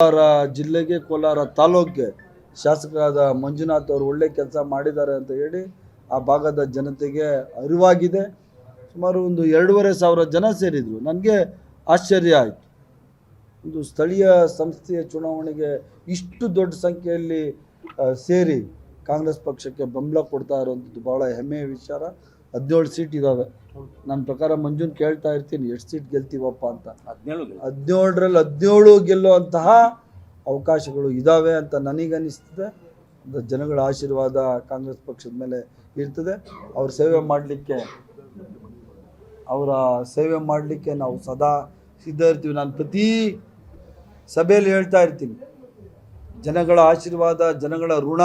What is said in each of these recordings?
ಕೋಲಾರ ಜಿಲ್ಲೆಗೆ, ಕೋಲಾರ ತಾಲೂಕಿಗೆ ಶಾಸಕರಾದ ಮಂಜುನಾಥ್ ಅವರು ಒಳ್ಳೆ ಕೆಲಸ ಮಾಡಿದ್ದಾರೆ ಅಂತ ಹೇಳಿ ಆ ಭಾಗದ ಜನತೆಗೆ ಅರಿವಾಗಿದೆ. ಸುಮಾರು ಒಂದು ಎರಡೂವರೆ ಸಾವಿರ ಜನ ಸೇರಿದರು. ನನಗೆ ಆಶ್ಚರ್ಯ ಆಯಿತು. ಒಂದು ಸ್ಥಳೀಯ ಸಂಸ್ಥೆಯ ಚುನಾವಣೆಗೆ ಇಷ್ಟು ದೊಡ್ಡ ಸಂಖ್ಯೆಯಲ್ಲಿ ಸೇರಿ ಕಾಂಗ್ರೆಸ್ ಪಕ್ಷಕ್ಕೆ ಬೆಂಬಲ ಕೊಡ್ತಾ ಇರುವಂಥದ್ದು ಬಹಳ ಹೆಮ್ಮೆಯ ವಿಚಾರ. ಹದಿನೇಳು ಸೀಟ್ ಇದ್ದಾವೆ ನನ್ನ ಪ್ರಕಾರ ಮಂಜುನ್ ಕೇಳ್ತಾ ಇರ್ತೀನಿ ಎಷ್ಟು ಸೀಟ್ ಗೆಲ್ತೀವಪ್ಪ ಅಂತ. ಹದಿನೇಳು ಹದಿನೇಳರಲ್ಲಿ ಹದಿನೇಳು ಗೆಲ್ಲುವಂತಹ ಅವಕಾಶಗಳು ಇದ್ದಾವೆ ಅಂತ ನನಗನ್ನಿಸ್ತದೆ. ಜನಗಳ ಆಶೀರ್ವಾದ ಕಾಂಗ್ರೆಸ್ ಪಕ್ಷದ ಮೇಲೆ ಇರ್ತದೆ. ಅವ್ರ ಸೇವೆ ಮಾಡಲಿಕ್ಕೆ ಅವರ ಸೇವೆ ಮಾಡಲಿಕ್ಕೆ ನಾವು ಸದಾ ಸಿದ್ಧ ಇರ್ತೀವಿ. ನಾನು ಪ್ರತಿ ಸಭೆಯಲ್ಲಿ ಹೇಳ್ತಾ ಇರ್ತೀನಿ ಜನಗಳ ಆಶೀರ್ವಾದ ಜನಗಳ ಋಣ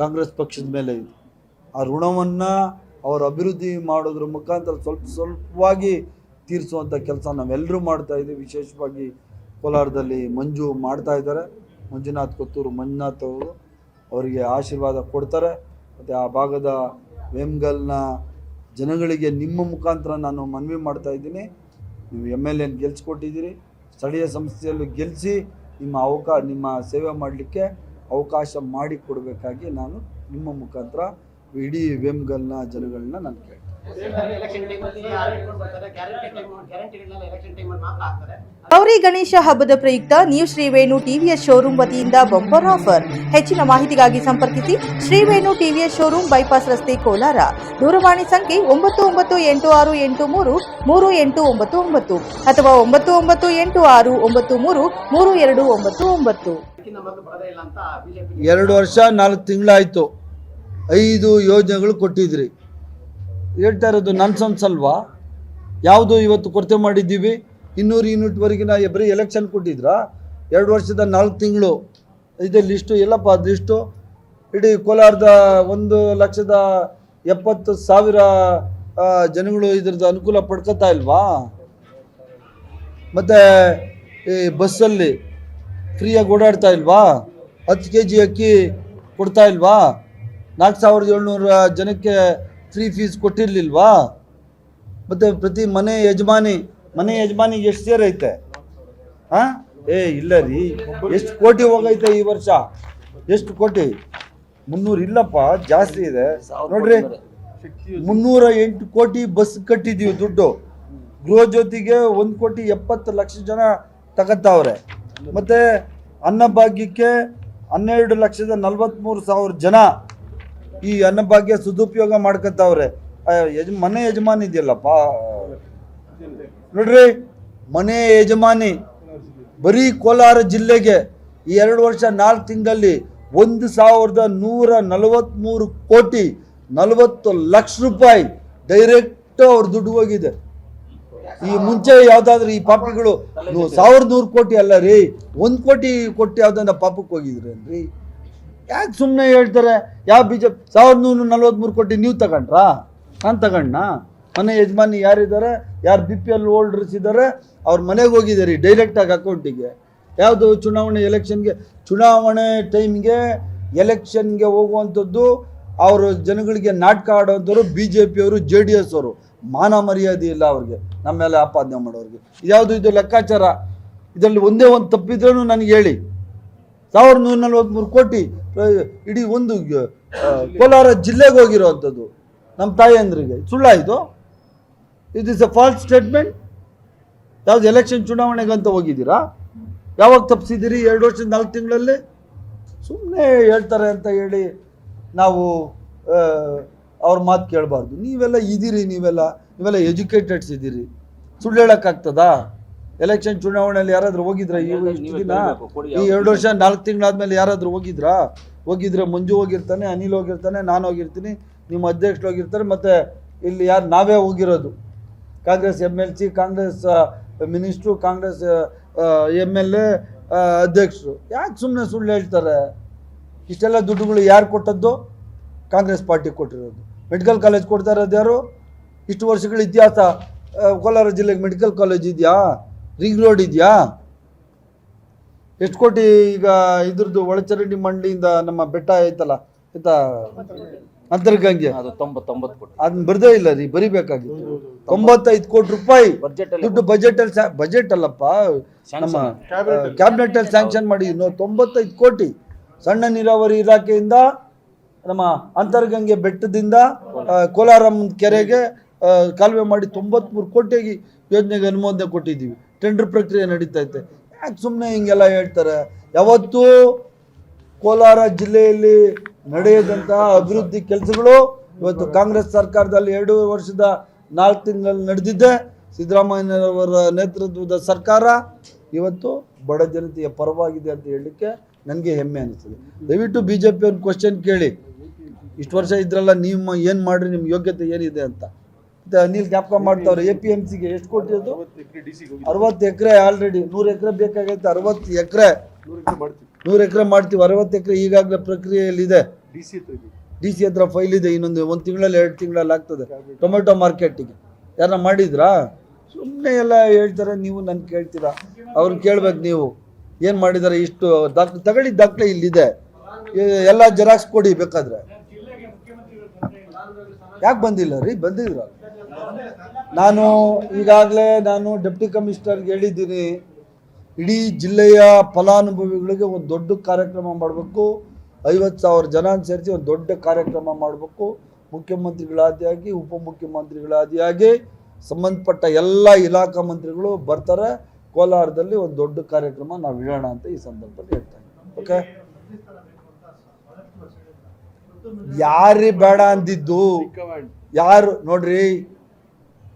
ಕಾಂಗ್ರೆಸ್ ಪಕ್ಷದ ಮೇಲೆ ಇದೆ. ಆ ಋಣವನ್ನು ಅವರು ಅಭಿವೃದ್ಧಿ ಮಾಡೋದ್ರ ಮುಖಾಂತರ ಸ್ವಲ್ಪ ಸ್ವಲ್ಪವಾಗಿ ತೀರಿಸುವಂಥ ಕೆಲಸ ನಾವೆಲ್ಲರೂ ಮಾಡ್ತಾ ಇದ್ದೀವಿ. ವಿಶೇಷವಾಗಿ ಕೋಲಾರದಲ್ಲಿ ಮಂಜು ಮಾಡ್ತಾ ಇದ್ದಾರೆ. ಮಂಜುನಾಥ್ ಕೊತ್ತೂರು ಮಂಜುನಾಥ್ ಅವರು ಅವರಿಗೆ ಆಶೀರ್ವಾದ ಕೊಡ್ತಾರೆ. ಮತ್ತು ಆ ಭಾಗದ ವೇಮ್ಗಲ್ನ ಜನಗಳಿಗೆ ನಿಮ್ಮ ಮುಖಾಂತರ ನಾನು ಮನವಿ ಮಾಡ್ತಾ ಇದ್ದೀನಿ. ನೀವು ಎಂ ಎಲ್ ಎನ್ ಗೆಲ್ಸ್ಕೊಟ್ಟಿದ್ದೀರಿ. ಸ್ಥಳೀಯ ಸಂಸ್ಥೆಯಲ್ಲೂ ಗೆಲ್ಲಿಸಿ ನಿಮ್ಮ ಅವಕಾ, ನಿಮ್ಮ ಸೇವೆ ಮಾಡಲಿಕ್ಕೆ ಅವಕಾಶ ಮಾಡಿಕೊಡಬೇಕಾಗಿ ನಾನು ನಿಮ್ಮ ಮುಖಾಂತರ ಇಡೀ ವೆಮ್ಗಲ್ನ ಜನಗಳನ್ನ ನಾನು ಕೇಳ್ತೀನಿ. ಗೌರಿ ಗಣೇಶ ಹಬ್ಬದ ಪ್ರಯುಕ್ತ ನ್ಯೂ ಶ್ರೀವೇಣು ಟಿವಿಎಸ್ ಶೋರೂಮ್ ವತಿಯಿಂದ ಬಂಪರ್ ಆಫರ್. ಹೆಚ್ಚಿನ ಮಾಹಿತಿಗಾಗಿ ಸಂಪರ್ಕಿಸಿ ಶ್ರೀವೇಣು ಟಿವಿಎಸ್ ಶೋರೂಮ್ ಬೈಪಾಸ್ ರಸ್ತೆ ಕೋಲಾರ. ದೂರವಾಣಿ ಸಂಖ್ಯೆ ಒಂಬತ್ತು ಒಂಬತ್ತು ಎಂಟು ಆರು ಎಂಟು ಮೂರು ಮೂರು ಎಂಟು ಒಂಬತ್ತು ಒಂಬತ್ತು ಅಥವಾ ಒಂಬತ್ತು ಒಂಬತ್ತು ಎಂಟು ಆರು ಒಂಬತ್ತು ಮೂರು ಮೂರು ಎರಡು ಒಂಬತ್ತು ಒಂಬತ್ತು. ಎರಡು ವರ್ಷ ನಾಲ್ಕು ತಿಂಗಳಾಯಿತು. ಐದು ಯೋಜನೆಗಳು ಕೊಟ್ಟಿದ್ರಿ. ಹೇಳ್ತಾ ಇರೋದು ನನ್ಸನ್ಸ್ ಅಲ್ವಾ ಯಾವುದು ಇವತ್ತು ಕೊರತೆ ಮಾಡಿದ್ದೀವಿ. ಇನ್ನೂರು ಯೂನಿಟ್ವರೆಗಿನ ಬರೀ ಎಲೆಕ್ಷನ್ ಕೊಟ್ಟಿದ್ರಾ? ಎರಡು ವರ್ಷದ ನಾಲ್ಕು ತಿಂಗಳು. ಇದೆ ಲಿಸ್ಟು ಎಲ್ಲಪ್ಪ ಅದು ಲಿಸ್ಟು ಇಡೀ ಕೋಲಾರದ ಒಂದು ಲಕ್ಷದ ಎಪ್ಪತ್ತು ಸಾವಿರ ಜನಗಳು ಇದ್ರದ್ದು ಅನುಕೂಲ ಪಡ್ಕೊತಾ ಇಲ್ವಾ? ಮತ್ತು ಈ ಬಸ್ಸಲ್ಲಿ ಫ್ರೀಯಾಗಿ ಓಡಾಡ್ತಾ ಇಲ್ವಾ? ಹತ್ತು ಕೆ ಜಿ ಅಕ್ಕಿ ಕೊಡ್ತಾ ಇಲ್ವಾ? ನಾಲ್ಕು ಸಾವಿರದ ಏಳ್ನೂರ ಜನಕ್ಕೆ ಫ್ರೀ ಫೀಸ್ ಕೊಟ್ಟಿರಲಿಲ್ವಾ? ಮತ್ತು ಪ್ರತಿ ಮನೆ ಯಜಮಾನಿ, ಮನೆ ಯಜಮಾನಿಗೆ ಎಷ್ಟು ಸೇರ್ ಐತೆ ಹಾಂ? ಏ, ಇಲ್ಲ ರೀ. ಎಷ್ಟು ಕೋಟಿ ಹೋಗೈತೆ ಈ ವರ್ಷ? ಎಷ್ಟು ಕೋಟಿ? ಮುನ್ನೂರು ಇಲ್ಲಪ್ಪ, ಜಾಸ್ತಿ ಇದೆ. ನೋಡ್ರಿ, ಮುನ್ನೂರ ಎಂಟು ಕೋಟಿ ಬಸ್ ಕಟ್ಟಿದೀವಿ ದುಡ್ಡು. ಗೃಹ ಜ್ಯೋತಿಗೆ ಒಂದು ಕೋಟಿ ಎಪ್ಪತ್ತು ಲಕ್ಷ ಜನ ತಗತ್ತಾವ್ರೆ. ಮತ್ತೆ ಅನ್ನಭಾಗ್ಯಕ್ಕೆ ಹನ್ನೆರಡು ಲಕ್ಷದ ನಲ್ವತ್ತ್ಮೂರು ಸಾವಿರ ಜನ. ಈ ಅನ್ನಭಾಗ್ಯ ಸದುಪಯೋಗ ಮಾಡ್ಕೊತಾವ್ರೆ ಮನೆ ಯಜಮಾನಿ ಇದೆಯಲ್ಲಪ್ಪ. ನೋಡ್ರಿ, ಮನೆ ಯಜಮಾನಿ ಬರೀ ಕೋಲಾರ ಜಿಲ್ಲೆಗೆ ಈ ಎರಡು ವರ್ಷ ನಾಲ್ಕು ತಿಂಗಳಲ್ಲಿ ಒಂದು ಸಾವಿರದ ನೂರ ನಲವತ್ತ್ಮೂರು ಕೋಟಿ ನಲವತ್ತು ಲಕ್ಷ ರೂಪಾಯಿ ಡೈರೆಕ್ಟ್ ಅವ್ರ ದುಡ್ಡು ಹೋಗಿದೆ. ಈ ಮುಂಚೆ ಯಾವ್ದಾದ್ರು ಈ ಪಾಪಿಗಳು ಸಾವಿರದ ನೂರು ಕೋಟಿ ಅಲ್ಲ ರೀ, ಒಂದು ಕೋಟಿ ಕೊಟ್ಟು ಯಾವ್ದನ್ನ ಪಾಪಕ್ಕೆ ಹೋಗಿದ್ರೇನ್ರಿ? ಯಾಕೆ ಸುಮ್ಮನೆ ಹೇಳ್ತಾರೆ? ಯಾವ ಬಿ ಜೆ ಸಾವಿರದ ನೂರು ನಲ್ವತ್ಮೂರು ಕೋಟಿ ನೀವು ತಗೊಂಡ್ರಾ? ನಾನು ತಗೊಂಡ ಮನೆ ಯಜಮಾನಿ ಯಾರಿದ್ದಾರೆ? ಯಾರು ಬಿ ಪಿ ಎಲ್ ಹೋಲ್ಡರ್ಸ್ ಇದ್ದಾರೆ? ಅವ್ರ ಮನೆಗೆ ಹೋಗಿದ್ದಾರೆ ಡೈರೆಕ್ಟಾಗಿ ಅಕೌಂಟಿಗೆ ಯಾವುದು ಚುನಾವಣೆ ಎಲೆಕ್ಷನ್ಗೆ ಚುನಾವಣೆ ಟೈಮ್ಗೆ ಎಲೆಕ್ಷನ್ಗೆ ಹೋಗುವಂಥದ್ದು ಅವರು ಜನಗಳಿಗೆ ನಾಟಕ ಆಡೋಂಥವ್ರು ಬಿ ಜೆ ಪಿಯವರು ಜೆ ಡಿ ಎಸ್ ಅವರು. ಮಾನ ಮರ್ಯಾದೆ ಇಲ್ಲ ಅವ್ರಿಗೆ. ನಮ್ಮ ಮೇಲೆ ಆಪಾದನೆ ಮಾಡೋರಿಗೆ. ಯಾವುದು ಇದು ಲೆಕ್ಕಾಚಾರ? ಇದರಲ್ಲಿ ಒಂದೇ ಒಂದು ತಪ್ಪಿದ್ರೂ ನನಗೆ ಹೇಳಿ. ಸಾವಿರದ ನೂರ ನಲ್ವತ್ತ್ಮೂರು ಕೋಟಿ ಇಡೀ ಒಂದು ಕೋಲಾರ ಜಿಲ್ಲೆಗೆ ಹೋಗಿರೋವಂಥದ್ದು ನಮ್ಮ ತಾಯಿಯಂದ್ರಿಗೆ ಸುಳ್ಳಾಯಿತು. It is a false statement ಯಾವ್ದು ಎಲೆಕ್ಷನ್ ಚುನಾವಣೆಗಂತ ಹೋಗಿದ್ದೀರಾ? ಯಾವಾಗ ತಪ್ಪಿಸಿದ್ದೀರಿ? ಎರಡು ವರ್ಷದ ನಾಲ್ಕು ತಿಂಗಳಲ್ಲಿ? ಸುಮ್ಮನೆ ಹೇಳ್ತಾರೆ ಅಂತ ಹೇಳಿ ನಾವು ಅವ್ರ ಮಾತು ಕೇಳಬಾರ್ದು. ನೀವೆಲ್ಲ ಇದ್ದೀರಿ, ನೀವೆಲ್ಲ ನೀವೆಲ್ಲ ಎಜುಕೇಟೆಡ್ಸ್ ಇದ್ದೀರಿ. ಸುಳ್ಳು ಹೇಳೋಕ್ಕಾಗ್ತದಾ? ಎಲೆಕ್ಷನ್ ಚುನಾವಣೆಯಲ್ಲಿ ಯಾರಾದರೂ ಹೋಗಿದ್ರಾ ಈ ಇಷ್ಟು ದಿನ? ಈ ಎರಡು ವರ್ಷ ನಾಲ್ಕು ತಿಂಗಳಾದ್ಮೇಲೆ ಯಾರಾದರೂ ಹೋಗಿದ್ರಾ? ಹೋಗಿದ್ರೆ ಮಂಜು ಹೋಗಿರ್ತಾನೆ ಅನಿಲ್ ಹೋಗಿರ್ತಾನೆ ನಾನು ಹೋಗಿರ್ತೀನಿ ನಿಮ್ಮ ಅಧ್ಯಕ್ಷರು ಹೋಗಿರ್ತಾರೆ ಮತ್ತು ಇಲ್ಲಿ ಯಾರು ನಾವೇ ಹೋಗಿರೋದು. Congress M L C Congress minister Congress M L A ಅಧ್ಯಕ್ಷರು. ಯಾಕೆ ಸುಮ್ಮನೆ ಸುಳ್ಳು ಹೇಳ್ತಾರೆ? ಇಷ್ಟೆಲ್ಲ ದುಡ್ಡುಗಳು ಯಾರು ಕೊಟ್ಟದ್ದು? ಕಾಂಗ್ರೆಸ್ ಪಾರ್ಟಿ ಕೊಟ್ಟಿರೋದು. ಮೆಡಿಕಲ್ ಕಾಲೇಜ್ ಕೊಡ್ತಾ ಇರೋದು ಯಾರು? ಇಷ್ಟು ವರ್ಷಗಳ ಇತಿಹಾಸ ಕೋಲಾರ ಜಿಲ್ಲೆಗೆ ಮೆಡಿಕಲ್ ಕಾಲೇಜ್ ಇದೆಯಾ? ರಿಂಗ್ ರೋಡ್ ಇದೆಯಾ? ಎಷ್ಟು ಕೋಟಿ ಈಗ ಇದ್ರದ್ದು ಒಳಚರಂಡಿ ಮಂಡಳಿಯಿಂದ ನಮ್ಮ ಬೆಟ್ಟ ಐತಲ್ಲ ಆಯ್ತಾ ಅಂತರ್ಗಂಗೆ. ಅದು ತೊಂಬತ್ತೊಂಬತ್ತು ಕೋಟಿ. ಅದನ್ನ ಬರ್ದೇ ಇಲ್ಲ ರೀ ಬರಿಬೇಕಾಗಿತ್ತು. ತೊಂಬತ್ತೈದು ಕೋಟಿ ರೂಪಾಯಿ. ಬಜೆಟ್ ಅಲ್ಲಿ ದುಡ್ಡು ಬಜೆಟ್ ಅಲ್ಲಿ ಬಜೆಟ್ ಅಲ್ಲಪ್ಪ. ನಮ್ಮ ಕ್ಯಾಬಿನೆಟ್ ಅಲ್ಲಿ ಸ್ಯಾಂಕ್ಷನ್ ಮಾಡಿ. ತೊಂಬತ್ತೈದು ಕೋಟಿ. ಸಣ್ಣ ನೀರಾವರಿ ಇಲಾಖೆಯಿಂದ ನಮ್ಮ ಅಂತರ್ಗಂಗೆ ಬೆಟ್ಟದಿಂದ ಕೋಲಾರಂ ಕೆರೆಗೆ ಆ, ಕಾಲುವೆ ಮಾಡಿ ತೊಂಬತ್ಮೂರು ಕೋಟಿಗೆ ಯೋಜನೆಗೆ ಅನುಮೋದನೆ ಕೊಟ್ಟಿದ್ದೀವಿ. ಟೆಂಡರ್ ಪ್ರಕ್ರಿಯೆ ನಡೀತಾ ಇದೆ ಯಾಕೆ ಸುಮ್ಮನೆ ಹಿಂಗೆಲ್ಲ ಹೇಳ್ತಾರೆ? ಯಾವತ್ತೂ ಕೋಲಾರ ಜಿಲ್ಲೆಯಲ್ಲಿ ನಡೆಯದಂತಹ ಅಭಿವೃದ್ಧಿ ಕೆಲಸಗಳು ಇವತ್ತು ಕಾಂಗ್ರೆಸ್ ಸರ್ಕಾರದಲ್ಲಿ ಎರಡು ವರ್ಷದ ನಾಲ್ಕು ತಿಂಗಳಲ್ಲಿ ನಡೆದಿದ್ದೆ ಸಿದ್ದರಾಮಯ್ಯನವರ ನೇತೃತ್ವದ ಸರ್ಕಾರ ಇವತ್ತು ಬಡ ಜನತೆಯ ಪರವಾಗಿದೆ ಅಂತ ಹೇಳಲಿಕ್ಕೆ ನನಗೆ ಹೆಮ್ಮೆ ಅನಿಸ್ತದೆ. ದಯವಿಟ್ಟು ಬಿ ಜೆ ಪಿ ಒಂದು ಕ್ವಶನ್ ಕೇಳಿ. ಇಷ್ಟು ವರ್ಷ ಇದ್ರಲ್ಲ ನೀವು ಏನು ಮಾಡ್ರಿ ನಿಮ್ಮ ಯೋಗ್ಯತೆ ಏನಿದೆ ಅಂತ. ಅನಿಲ್ ಜ್ಞಾಪಕ ಮಾಡ್ತಾವ್ರೆ ಎ ಪಿ ಎಂ ಸಿಗೆ ಎಷ್ಟು ಕೋಟಿ ಅದು ಅರವತ್ತು ಎಕರೆ ಆಲ್ರೆಡಿ ನೂರು ಎಕರೆ ಬೇಕಾಗೈತೆ, ಅರವತ್ತು ಎಕರೆ. ನೂರು ಎಕರೆ ಮಾಡ್ತೀವಿ, ಅರವತ್ತು ಎಕರೆ ಈಗಾಗಲೇ ಪ್ರಕ್ರಿಯೆಯಲ್ಲಿದೆ ಡಿ ಸಿ ಹತ್ರ ಫೈಲ್ ಇದೆ, ಇನ್ನೊಂದು ಒಂದು ತಿಂಗಳಲ್ಲಿ, ಎರಡು ತಿಂಗಳಲ್ಲಿ ಆಗ್ತದೆ, ಟೊಮೆಟೊ ಮಾರ್ಕೆಟಿಗೆ. ಯಾರನ್ನ ಮಾಡಿದ್ರಾ? ಸುಮ್ಮನೆ ಎಲ್ಲ ಹೇಳ್ತಾರೆ, ನೀವು ನನ್ನ ಕೇಳ್ತೀರಾ? ಅವ್ರನ್ನ ಕೇಳ್ಬೇಕು ನೀವು. ಏನು ಮಾಡಿದ್ದಾರೆ ಇಷ್ಟು ದಾಖಲೆ ತಗೊಳ್ಳಿ, ದಾಖಲೆ ಇಲ್ಲಿದೆ. ಎಲ್ಲ ಜೆರಾಕ್ಸ್ ಕೊಡಿ ಬೇಕಾದ್ರೆ. ಯಾಕೆ ಬಂದಿಲ್ಲ ರೀ? ಬಂದಿದ್ರ? ನಾನು ಈಗಾಗಲೇ ನಾನು ಡೆಪ್ಟಿ ಕಮಿಷನರ್ಗೆ ಹೇಳಿದ್ದೀನಿ, ಇಡೀ ಜಿಲ್ಲೆಯ ಫಲಾನುಭವಿಗಳಿಗೆ ಒಂದು ದೊಡ್ಡ ಕಾರ್ಯಕ್ರಮ ಮಾಡಬೇಕು. ಐವತ್ತು ಸಾವಿರ ಜನ ಸೇರಿಸಿ ಒಂದು ದೊಡ್ಡ ಕಾರ್ಯಕ್ರಮ ಮಾಡಬೇಕು. ಮುಖ್ಯಮಂತ್ರಿಗಳಾದಿಯಾಗಿ, ಉಪಮುಖ್ಯಮಂತ್ರಿಗಳಾದಿಯಾಗಿ ಸಂಬಂಧಪಟ್ಟ ಎಲ್ಲ ಇಲಾಖಾ ಮಂತ್ರಿಗಳು ಬರ್ತಾರೆ. ಕೋಲಾರದಲ್ಲಿ ಒಂದು ದೊಡ್ಡ ಕಾರ್ಯಕ್ರಮ ನಾವು ಇಡೋಣ ಅಂತ ಈ ಸಂದರ್ಭದಲ್ಲಿ ಹೇಳ್ತಾ ಇದ್ದೀನಿ. ಓಕೆ ಯಾರಿ ಬೇಡ ಅಂದಿದ್ದು, ಯಾರು ನೋಡ್ರಿ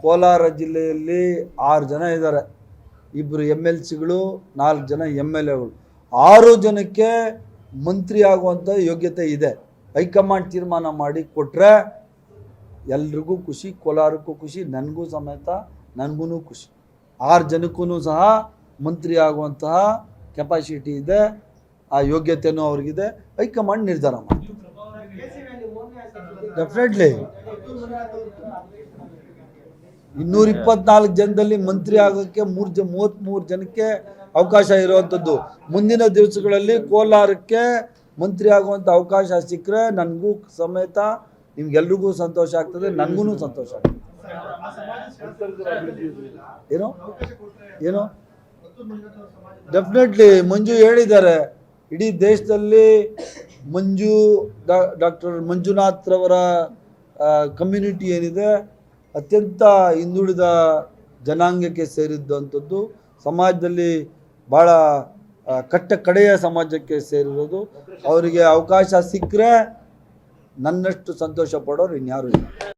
ಕೋಲಾರ ಜಿಲ್ಲೆಯಲ್ಲಿ ಆರು ಜನ ಇದ್ದಾರೆ. ಇಬ್ಬರು ಎಂ ಎಲ್ ಸಿಗಳು, ನಾಲ್ಕು ಜನ ಎಂ ಎಲ್ ಎಗಳು ಆರು ಜನಕ್ಕೆ ಮಂತ್ರಿ ಆಗುವಂಥ ಯೋಗ್ಯತೆ ಇದೆ. ಹೈಕಮಾಂಡ್ ತೀರ್ಮಾನ ಮಾಡಿ ಕೊಟ್ಟರೆ ಎಲ್ರಿಗೂ ಖುಷಿ, ಕೋಲಾರಕ್ಕೂ ಖುಷಿ, ನನಗೂ ಸಮೇತ ನನಗೂ ಖುಷಿ. ಆರು ಜನಕ್ಕೂ ಸಹ ಮಂತ್ರಿ ಆಗುವಂತಹ ಕೆಪಾಸಿಟಿ ಇದೆ. ಆ ಯೋಗ್ಯತೆಯೂ ಅವ್ರಿಗಿದೆ. ಹೈಕಮಾಂಡ್ ನಿರ್ಧಾರ ಮಾಡಿ. ಡೆಫಿನೆಟ್ಲಿ ಇನ್ನೂರ ಇಪ್ಪತ್ನಾಲ್ಕು ಜನದಲ್ಲಿ ಮಂತ್ರಿ ಆಗೋಕ್ಕೆ ಮೂರು ಜ ಮೂವತ್ತ್ಮೂರು ಜನಕ್ಕೆ ಅವಕಾಶ ಇರುವಂಥದ್ದು. ಮುಂದಿನ ದಿವಸಗಳಲ್ಲಿ ಕೋಲಾರಕ್ಕೆ ಮಂತ್ರಿ ಆಗುವಂಥ ಅವಕಾಶ ಸಿಕ್ಕರೆ ನನಗೂ ಸಮೇತ ನಿಮ್ಗೆಲ್ರಿಗೂ ಸಂತೋಷ ಆಗ್ತದೆ ನನಗೂ ಸಂತೋಷ ಆಗ್ತದೆ. ಏನು? ಏನು? ಡೆಫಿನೆಟ್ಲಿ ಮಂಜು ಹೇಳಿದ್ದಾರೆ. ಇಡೀ ದೇಶದಲ್ಲಿ ಮಂಜು ಡಾಕ್ಟರ್ ಮಂಜುನಾಥ್ ರವರ ಕಮ್ಯುನಿಟಿ ಏನಿದೆ ಅತ್ಯಂತ ಹಿಂದುಳಿದ ಜನಾಂಗಕ್ಕೆ ಸೇರಿದ್ದಂಥದ್ದು ಸಮಾಜದಲ್ಲಿ ಭಾಳ ಕಟ್ಟ ಕಡೆಯ ಸಮಾಜಕ್ಕೆ ಸೇರಿರೋದು. ಅವರಿಗೆ ಅವಕಾಶ ಸಿಕ್ಕರೆ ನನ್ನಷ್ಟು ಸಂತೋಷ ಪಡೋರು ಇನ್ಯಾರು ಇಲ್ಲ.